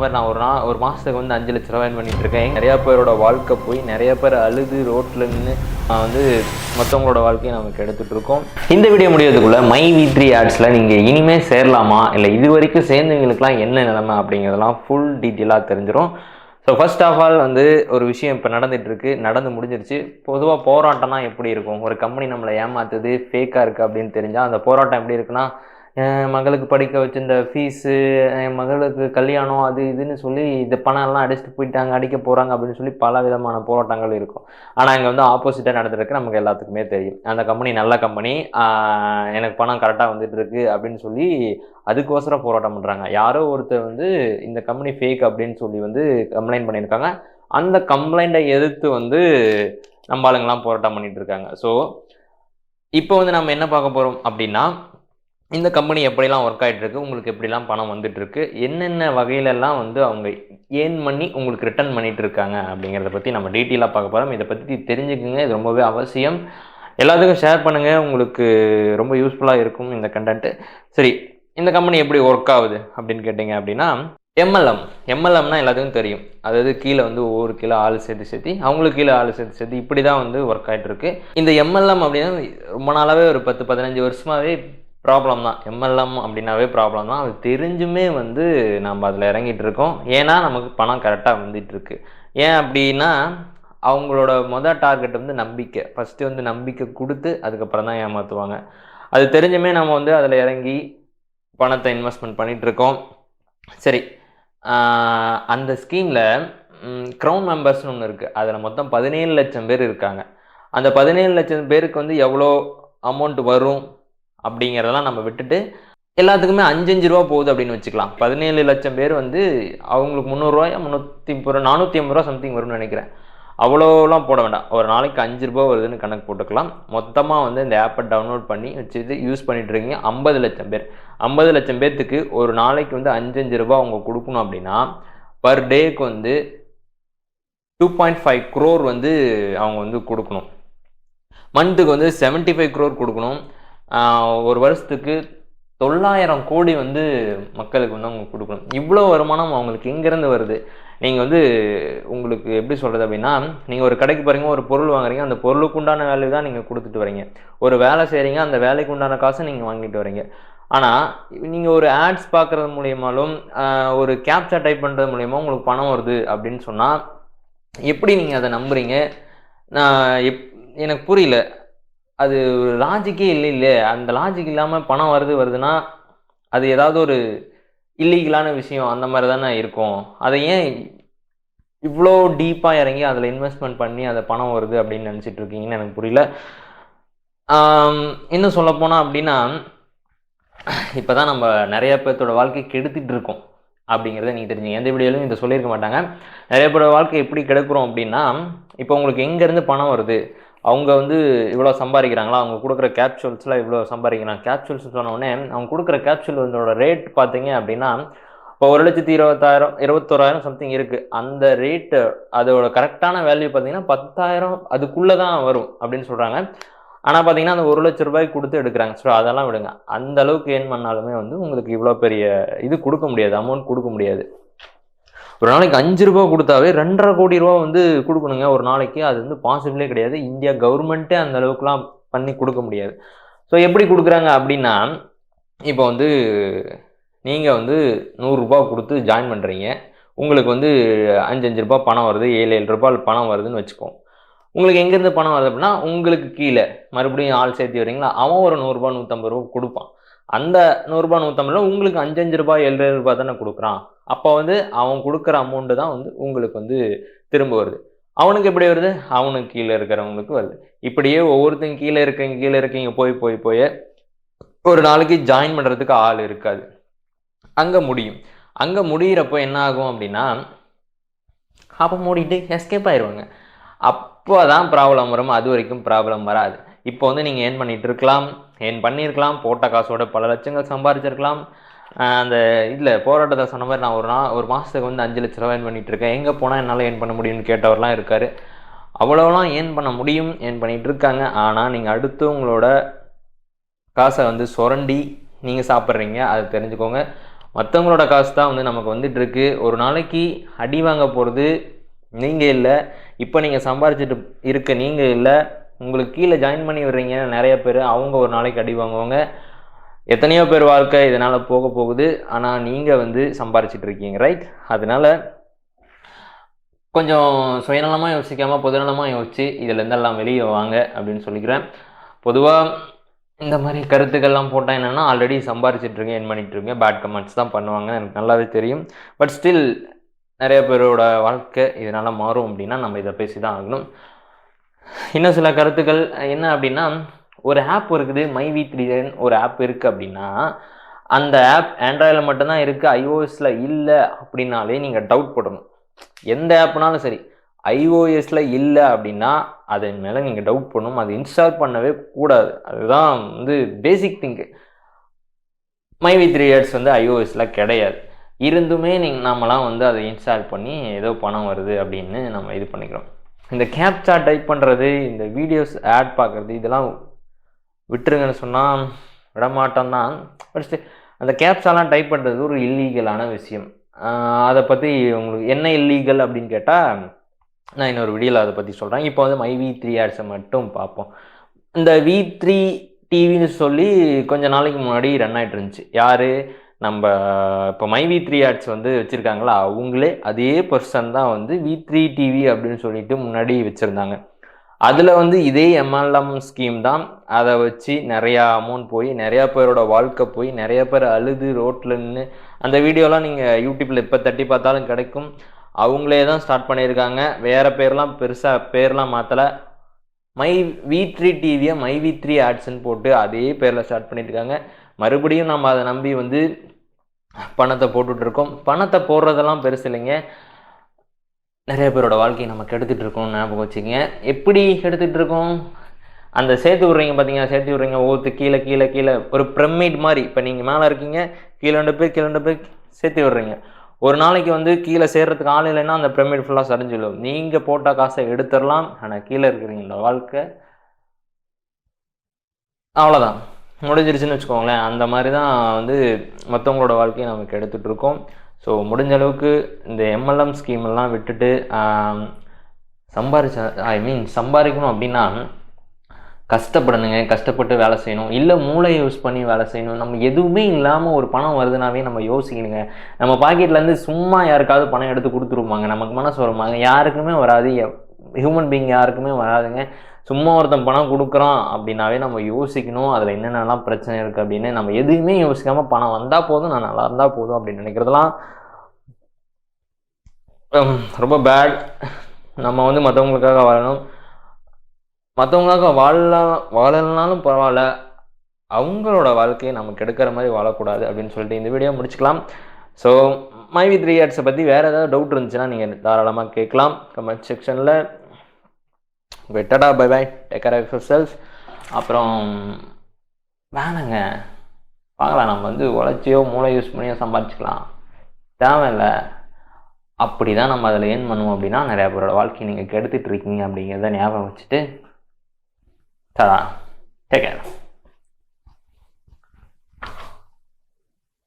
மாதிரி நான் ஒரு நாள் ஒரு மாதத்துக்கு வந்து அஞ்சு லட்ச ரூபா பண்ணிட்டு இருக்கேன் நிறையா பேரோட வாழ்க்கை போய் நிறைய பேர் அழுது ரோட்டில் நின்று நான் வந்து மற்றவங்களோட வாழ்க்கையை நமக்கு எடுத்துட்டு இருக்கோம் இந்த வீடியோ முடியறதுக்குள்ள மை வி த்ரீ ஆட்ஸில் நீங்கள் இனிமேல் சேரலாமா? இல்லை இது வரைக்கும் சேர்ந்தவங்களுக்குலாம் என்ன நிலைமை அப்படிங்கிறதெல்லாம் ஃபுல் டீட்டெயிலாக தெரிஞ்சிடும் ஸோ ஃபர்ஸ்ட் ஆஃப் ஆல் வந்து ஒரு விஷயம் இப்போ நடந்துட்டு இருக்கு நடந்து முடிஞ்சிருச்சு. பொதுவாக போராட்டம்னா எப்படி இருக்கும்? ஒரு கம்பெனி நம்மளை ஏமாத்துது ஃபேக்காக இருக்குது அப்படின்னு தெரிஞ்சால் அந்த போராட்டம் எப்படி இருக்குன்னா என் மகளுக்கு படிக்க வச்சிருந்த ஃபீஸு என் மகளுக்கு கல்யாணம் அது இதுன்னு சொல்லி இந்த பணம் எல்லாம் அடிச்சுட்டு போயிட்டாங்க அடிக்க போகிறாங்க அப்படின்னு சொல்லி பல விதமான போராட்டங்கள் இருக்கும். ஆனால் இங்கே வந்து ஆப்போசிட்டாக நடந்துருக்கு நமக்கு எல்லாத்துக்குமே தெரியும். அந்த கம்பெனி நல்ல கம்பெனி எனக்கு பணம் கரெக்டாக வந்துட்டு இருக்கு அப்படின்னு சொல்லி அதுக்கோசரம் போராட்டம் பண்ணுறாங்க யாரோ ஒருத்தர் வந்து இந்த கம்பெனி ஃபேக் அப்படின்னு சொல்லி வந்து கம்ப்ளைண்ட் பண்ணியிருக்காங்க. அந்த கம்ப்ளைண்ட்டை எதிர்த்து வந்து நம்ம ஆளுங்கெல்லாம் போராட்டம் பண்ணிட்டு இருக்காங்க. ஸோ இப்போ வந்து நம்ம என்ன பார்க்க போகிறோம் அப்படின்னா இந்த கம்பெனி எப்படிலாம் ஒர்க் ஆகிட்டுருக்கு உங்களுக்கு எப்படிலாம் பணம் வந்துட்டுருக்கு என்னென்ன வகையிலெல்லாம் வந்து அவங்க ஏர்ன் பண்ணி உங்களுக்கு ரிட்டர்ன் பண்ணிகிட்டு இருக்காங்க அப்படிங்கிறத பற்றி நம்ம டீட்டெயிலாக பார்க்க போகிறோம் இதை பற்றி தெரிஞ்சுக்குங்க இது ரொம்பவே அவசியம். எல்லாத்துக்கும் ஷேர் பண்ணுங்கள் உங்களுக்கு ரொம்ப யூஸ்ஃபுல்லாக இருக்கும் இந்த கண்டென்ட்டு சரி இந்த கம்பெனி எப்படி ஒர்க் ஆகுது அப்படின்னு கேட்டிங்க அப்படின்னா எம்எல்எம் எம்எல்எம்னா எல்லாத்துக்கும் தெரியும். அதாவது கீழே வந்து ஒவ்வொரு கீழே ஆள் சேர்த்து சேர்த்து அவங்களுக்கு கீழே ஆள் சேர்த்து சேர்த்து இப்படி தான் வந்து ஒர்க் ஆகிட்டு இருக்கு இந்த எம்எல்எம் அப்படின்னா ரொம்ப நாளாகவே ஒரு பத்து பதினஞ்சு வருஷமாகவே ப்ராப்ளம் தான். எம்எல்எம் அப்படின்னாவே ப்ராப்ளம் தான். அது தெரிஞ்சுமே வந்து நம்ம அதில் இறங்கிட்டு இருக்கோம். ஏன்னா நமக்கு பணம் கரெக்டாக வந்துட்டுருக்கு ஏன் அப்படின்னா அவங்களோட மொதல் டார்கெட் வந்து நம்பிக்கை. ஃபஸ்ட்டு வந்து நம்பிக்கை கொடுத்து அதுக்கப்புறம் தான் ஏமாற்றுவாங்க அது தெரிஞ்சுமே நம்ம வந்து அதில் இறங்கி பணத்தை இன்வெஸ்ட்மெண்ட் பண்ணிகிட்ருக்கோம் சரி. அந்த ஸ்கீமில் க்ரௌன் மெம்பர்ஸ்னு ஒன்று இருக்குது அதில் மொத்தம் பதினேழு லட்சம் பேர் இருக்காங்க. அந்த பதினேழு லட்சம் பேருக்கு வந்து எவ்வளோ அமௌண்ட் வரும்? அப்படிங்கிறதெல்லாம் நம்ம விட்டுட்டு எல்லாத்துக்குமே அஞ்சஞ்சு ரூபா போகுது அப்படின்னு வச்சுக்கலாம். பதினேழு லட்சம் பேர் வந்து அவங்களுக்கு முந்நூறுரூவாயா முந்நூற்றி முப்பது ரூபா நானூற்றி ஐம்பது ரூபா சம்திங் வரும்னு நினைக்கிறேன். அவ்வளோலாம் போட வேண்டாம். ஒரு நாளைக்கு அஞ்சு ரூபா வருதுன்னு கணக்கு போட்டுக்கலாம். மொத்தமாக வந்து இந்த ஆப்பை டவுன்லோட் பண்ணி வச்சுட்டு யூஸ் பண்ணிட்டு இருக்கீங்க ஐம்பது லட்சம் பேர். ஐம்பது லட்சம் பேர்த்துக்கு ஒரு நாளைக்கு வந்து அஞ்சஞ்சு ரூபா அவங்க கொடுக்கணும் அப்படின்னா பர் டேக்கு வந்து டூ பாயிண்ட் ஃபைவ் க்ரோர் வந்து அவங்க வந்து கொடுக்கணும். மந்த்துக்கு வந்து செவன்ட்டி ஃபைவ் க்ரோர் கொடுக்கணும். ஒரு வருஷத்துக்கு தொள்ளாயிரம் கோடி வந்து மக்களுக்கு வந்து அவங்க கொடுக்கணும். இவ்வளோ வருமானம் அவங்களுக்கு எங்கேருந்து வருது? நீங்கள் வந்து உங்களுக்கு எப்படி சொல்கிறது அப்படின்னா நீங்கள் ஒரு கடைக்கு போகிறீங்க ஒரு பொருள் வாங்குறீங்க அந்த பொருளுக்கு உண்டான வேல்யூ தான் நீங்கள் கொடுத்துட்டு வரீங்க. ஒரு வேலை செய்கிறீங்க அந்த வேலைக்கு உண்டான காசை நீங்கள் வாங்கிட்டு வரீங்க. ஆனால் நீங்கள் ஒரு ஆட்ஸ் பார்க்குறது மூலியமாலும் ஒரு கேப்சா டைப் பண்ணுறது மூலியமாக உங்களுக்கு பணம் வருது அப்படின்னு சொன்னால் எப்படி நீங்கள் அதை நம்புறீங்க? நான் எப் எனக்கு புரியல. அது ஒரு லாஜிக்கே இல்லை இல்லை. அந்த லாஜிக் இல்லாமல் பணம் வருது வருதுன்னா அது ஏதாவது ஒரு இல்லீகலான விஷயம் அந்த மாதிரி தானே இருக்கும். அதை ஏன் இவ்வளோ டீப்பாக இறங்கி அதில் இன்வெஸ்ட்மெண்ட் பண்ணி அதை பணம் வருது அப்படின்னு நினச்சிட்டு இருக்கீங்கன்னு எனக்கு புரியல. இன்னும் சொல்லப்போனால் அப்படின்னா இப்போ தான் நம்ம நிறைய பேர்த்தோட வாழ்க்கை கெடுத்துட்டு இருக்கோம் அப்படிங்கிறத நீங்கள் தெரிஞ்சுங்க. எந்த வீடியோலையும் இதை சொல்லியிருக்க மாட்டாங்க. நிறைய பேரோட வாழ்க்கை எப்படி கெடுக்கிறோம் அப்படின்னா இப்போ உங்களுக்கு எங்கேருந்து பணம் வருது? அவங்க வந்து இவ்வளோ சம்பாதிக்கிறாங்களா? அவங்க கொடுக்குற கேப்சூல்ஸ்லாம் இவ்வளோ சம்பாதிக்கிறாங்க. கேப்சூல்ஸ் சொன்ன உடனே அவங்க கொடுக்குற கேப்சூலோட ரேட் பார்த்தீங்க அப்படின்னா இப்போ ஒரு லட்சத்தி இருபத்தாயிரம் இருபத்தோராயிரம் சம்திங் இருக்குது அந்த ரேட்டு அதோட கரெக்டான வேல்யூ பார்த்தீங்கன்னா பத்தாயிரம் அதுக்குள்ளே தான் வரும் அப்படின்னு சொல்கிறாங்க ஆனால் பார்த்தீங்கன்னா அந்த ஒரு லட்ச ரூபாய்க்கு கொடுத்து எடுக்கிறாங்க. ஸோ அதெல்லாம் விடுங்க. அந்த அளவுக்கு ஏன் பண்ணாலுமே வந்து உங்களுக்கு இவ்வளோ பெரிய இது கொடுக்க முடியாது அமௌண்ட் கொடுக்க முடியாது. ஒரு நாளைக்கு அஞ்சு ரூபா கொடுத்தாவே ரெண்டரை கோடி ரூபா வந்து கொடுக்கணுங்க. ஒரு நாளைக்கு அது வந்து பாசிபிளே கிடையாது. இந்தியா கவர்மெண்ட்டே அந்த அளவுக்குலாம் பண்ணி கொடுக்க முடியாது. ஸோ எப்படி கொடுக்குறாங்க அப்படின்னா இப்போ வந்து நீங்கள் வந்து நூறுரூபா கொடுத்து ஜாயின் பண்ணுறீங்க உங்களுக்கு வந்து அஞ்சு அஞ்சு பணம் வருது. ஏழு ஏழு ரூபாய் பணம் வருதுன்னு வச்சுக்கோம் உங்களுக்கு எங்கேருந்து பணம் வருது அப்படின்னா உங்களுக்கு கீழே மறுபடியும் ஆள் சேர்த்து வரீங்களா அவன் ஒரு நூறுரூபா நூற்றம்பது ரூபா கொடுப்பான். அந்த நூறுரூபா நூற்றம்பது ரூபா உங்களுக்கு அஞ்சஞ்சு ரூபா ரூபாய் ஏழு ஏழு ரூபாய் தானே கொடுக்குறான். அப்போ வந்து அவன் கொடுக்குற அமௌண்ட்டு தான் வந்து உங்களுக்கு வந்து திரும்ப வருது. அவனுக்கு எப்படி வருது? அவனுக்கு கீழே இருக்கிறவங்களுக்கு வருது. இப்படியே ஒவ்வொருத்தங்க கீழே இருக்கீங்க கீழே இருக்கீங்க போய் போய் போய் ஒரு நாளைக்கு ஜாயின் பண்ணுறதுக்கு ஆள் இருக்காது. அங்கே முடியும். அங்கே முடியிறப்போ என்ன ஆகும் அப்படின்னா அப்போ மூடிட்டு எஸ்கேப் ஆயிடுவாங்க அப்போ தான் ப்ராப்ளம் வரும். அது வரைக்கும் ப்ராப்ளம் வராது. இப்போ வந்து நீங்கள் ஏர்ன் பண்ணிகிட்டு இருக்கலாம் ஏர்ன் பண்ணியிருக்கலாம் போட்ட காசோட பல லட்சங்கள் சம்பாரிச்சிருக்கலாம். அந்த இதில் போராட்டத்தை சொன்ன மாதிரி நான் ஒரு நாள் ஒரு மாதத்துக்கு வந்து அஞ்சு லட்ச ரூபா ஏன் பண்ணிகிட்ருக்கேன் எங்கே போனால் என்னால் ஏன் பண்ண முடியும்னு கேட்டவர்லாம் இருக்கார். அவ்வளோலாம் ஏன் பண்ண முடியும் ஏன் பண்ணிகிட்டு இருக்காங்க. ஆனால் நீங்கள் அடுத்து உங்களோட காசை வந்து சுரண்டி நீங்கள் சாப்பிட்றீங்க. அதை தெரிஞ்சுக்கோங்க. மற்றவங்களோட காசு தான் வந்து நமக்கு வந்துட்டு இருக்கு. ஒரு நாளைக்கு அடி வாங்க போகிறது நீங்கள் இல்லை. இப்போ நீங்கள் சம்பாரிச்சிட்டு இருக்க நீங்கள் இல்லை. உங்களுக்கு கீழே ஜாயின் பண்ணி விடுறீங்க நிறைய பேர் அவங்க ஒரு நாளைக்கு அடி வாங்குவாங்க. எத்தனையோ பேர் வாழ்க்கை இதனால் போக போகுது. ஆனால் நீங்கள் வந்து சம்பாரிச்சிட்டு இருக்கீங்க ரைட் அதனால கொஞ்சம் சுயநலமாக யோசிக்காமல் பொதுநலமாக யோசிச்சு இதுலேருந்து எல்லாம் வெளியே வாங்க அப்படின்னு சொல்லிக்கிறேன். பொதுவாக இந்த மாதிரி கருத்துக்கள்லாம் போட்டால் என்னென்னா ஆல்ரெடி சம்பாரிச்சிட்டு இருக்கேன் என் பண்ணிட்டு இருக்கேன் பேட் கமெண்ட்ஸ் தான் பண்ணுவாங்க. எனக்கு நல்லாவே தெரியும். பட் ஸ்டில் நிறைய பேரோட வாழ்க்கை இதனால் மாறும் அப்படின்னா நம்ம இதை பேசி தான் ஆகணும். இன்னும் சில கருத்துக்கள் என்ன அப்படின்னா ஒரு ஆப் இருக்குது மை வி த்ரீ ஒரு ஆப் இருக்குது அப்படின்னா அந்த ஆப் ஆண்ட்ராய்டில் மட்டும்தான் இருக்குது ஐஓஎஸில் இல்லை அப்படின்னாலே நீங்கள் டவுட் போடணும். எந்த ஆப்னாலும் சரி ஐஓஎஸில் இல்லை அப்படின்னா அதன் மேலே நீங்கள் டவுட் பண்ணணும் அதை இன்ஸ்டால் பண்ணவே கூடாது. அதுதான் வந்து basic thing my V three years வந்து ஐஓஎஸில் கிடையாது. இருந்துமே நீங்கள் நம்மலாம் வந்து அதை இன்ஸ்டால் பண்ணி ஏதோ பணம் வருது அப்படின்னு நம்ம இது பண்ணிக்கிறோம். இந்த கேப்சா டைப் பண்ணுறது இந்த வீடியோஸ் ஆட் பார்க்குறது இதெல்லாம் விட்டுருங்கன்னு சொன்னால் விடமாட்டோம் தான் பட் அந்த கேப்ஸாலாம் டைப் பண்ணுறது ஒரு இல்லீகலான விஷயம். அதை பற்றி உங்களுக்கு என்ன இல்லீகல் அப்படின்னு கேட்டால் நான் இன்னொரு வீடியோவில் அதை பற்றி சொல்கிறேன் இப்போ வந்து மை வி த்ரீ ஆட்ஸை மட்டும் பார்ப்போம். இந்த வி த்ரீ டிவின்னு சொல்லி கொஞ்ச நாளைக்கு முன்னாடி ரன் ஆகிட்டு இருந்துச்சு. யார்? நம்ம இப்போ மை வி த்ரீ ஆட்ஸ் வந்து வச்சுருக்காங்களா? அவங்களே. அதே பர்சன் தான் வந்து வி த்ரீ டிவி அப்படின்னு சொல்லிட்டு முன்னாடி வச்சுருந்தாங்க. அதில் வந்து இதே எம்எல்எம் ஸ்கீம் தான் அதை வச்சு நிறையா அமௌண்ட் போய் நிறையா பேரோட வாழ்க்கை போய் நிறைய பேர் அழுது ரோட்டில் நின்று அந்த வீடியோலாம் நீங்கள் யூடியூப்பில் இப்போ தட்டி பார்த்தாலும் கிடைக்கும். அவங்களே தான் ஸ்டார்ட் பண்ணியிருக்காங்க. வேறு பேர்லாம் பெருசாக பேர்லாம் மாற்றலை மை வி த்ரீ டிவியை மை வி த்ரீ ஆட்ஸ்ன்னு போட்டு அதே பேரில் ஸ்டார்ட் பண்ணியிருக்காங்க. மறுபடியும் நம்ம அதை நம்பி வந்து பணத்தை போட்டுட்ருக்கோம் பணத்தை போடுறதெல்லாம் பெருசு இல்லைங்க. நிறைய பேரோட வாழ்க்கையை நம்ம கெடுத்துட்டு இருக்கோம் ஞாபகம் வச்சுக்கோங்க எப்படி கெடுத்துட்டு இருக்கோம் அந்த சேர்த்து விட்றீங்க பார்த்தீங்கன்னா சேர்த்து விட்றீங்க. ஒவ்வொருத்து கீழே கீழே கீழே. ஒரு பிரமிட் மாதிரி. இப்போ நீங்கள் மேலே இருக்கீங்க. கீழே ரெண்டு பேர் கீழே ரெண்டு பேர் சேர்த்து விட்றீங்க. ஒரு நாளைக்கு வந்து கீழே சேர்றதுக்கு ஆள் இல்லைன்னா அந்த பிரமிட் ஃபுல்லாக சரிஞ்சிடும் நீங்கள் போட்ட காசை எடுத்துடலாம் ஆனால் கீழே இருக்கிறீங்களா வாழ்க்கை? அவ்வளோதான் முடிஞ்சிருச்சுன்னு வச்சுக்கோங்களேன். அந்த மாதிரி தான் வந்து மற்றவங்களோட வாழ்க்கையை நமக்கு எடுத்துகிட்ருக்கோம் ஸோ முடிஞ்ச அளவுக்கு இந்த எம்எல்எம் ஸ்கீம் எல்லாம் விட்டுட்டு ஆம், சம்பாரிச்ச ஐ மீன் சம்பாதிக்கணும் அப்படின்னா கஷ்டப்படணுங்க கஷ்டப்பட்டு வேலை செய்யணும். இல்லை மூளையை யூஸ் பண்ணி வேலை செய்யணும். நம்ம எதுவுமே இல்லாமல் ஒரு பணம் வருதுனாவே நம்ம யோசிக்கணுங்க. நம்ம பாக்கெட்லேருந்து சும்மா யாருக்காவது பணம் எடுத்து கொடுத்துருவாங்க நமக்கு மனசு வருமாங்க. யாருக்குமே வராது. ஹியூமன் பீயிங் யாருக்குமே வராதுங்க. சும்மா ஒருத்தன் பணம் கொடுக்குறான் அப்படின்னாவே நம்ம யோசிக்கணும். அதில் என்னென்னலாம் பிரச்சனை இருக்குது அப்படின்னு நம்ம எதுவுமே யோசிக்காமல் பணம் வந்தால் போதும் நான் நல்லா இருந்தால் போதும் அப்படின்னு நினைக்கிறதெல்லாம் ரொம்ப பேட் நம்ம வந்து மற்றவங்களுக்காக வாழணும். மற்றவங்களுக்காக வாழ வாழலனாலும் பரவாயில்ல. அவங்களோட வாழ்க்கையை நமக்கு எடுக்கிற மாதிரி வாழக்கூடாது அப்படின்னு சொல்லிட்டு இந்த வீடியோ முடிச்சுக்கலாம். ஸோ மை வி த்ரீ இயர்ஸை பற்றி வேறு ஏதாவது டவுட் இருந்துச்சுன்னா நீங்கள் தாராளமாக கேட்கலாம். கமெண்ட் செக்ஷனில் வெட்டடா bye bye take care of selves அப்புறம் வேணாங்க. பார்க்கலாம் நம்ம வந்து உழைச்சியோ மூளை யூஸ் பண்ணியோ சம்பாதிச்சுக்கலாம். தேவையில்லை. அப்படி தான் நம்ம அதில் ஏன் பண்ணுவோம் அப்படின்னா நிறையா பேரோட வாழ்க்கையை நீங்கள் கெடுத்துட்டு இருக்கீங்க அப்படிங்கிறத ஞாபகம் வச்சுட்டு தரா டேக் கேர்